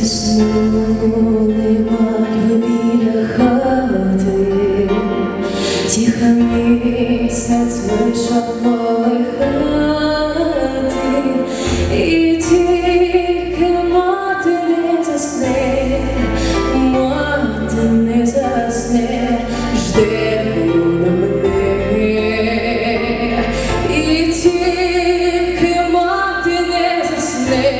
Ти сну немає біля хати, тіха місяць не засне, мати не засне, жде вона мене, і засне.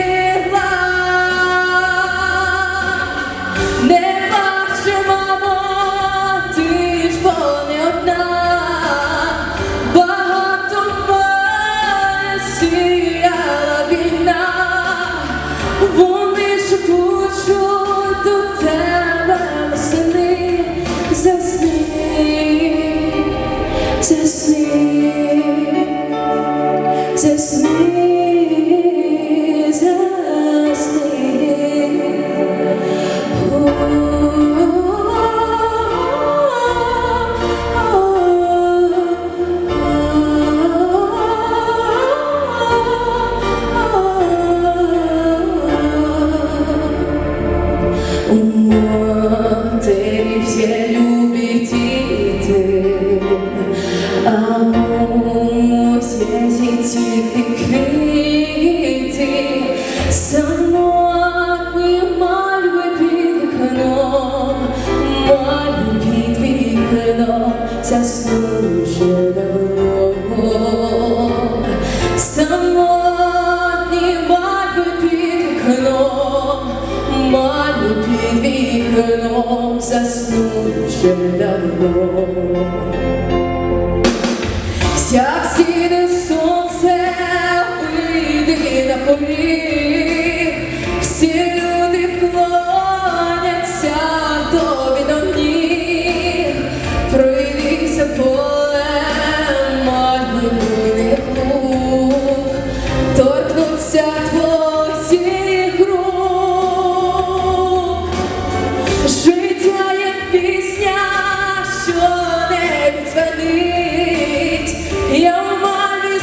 заснув ще давно. Самотні мальви під вікном, мальви під вікном заснув давно. Як сіде торкнуться твоїх. Життя є пісня, що не відзвонить. Я в мамі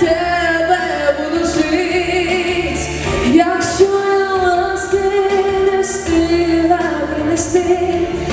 тебе буду жить. Якщо я ласки не.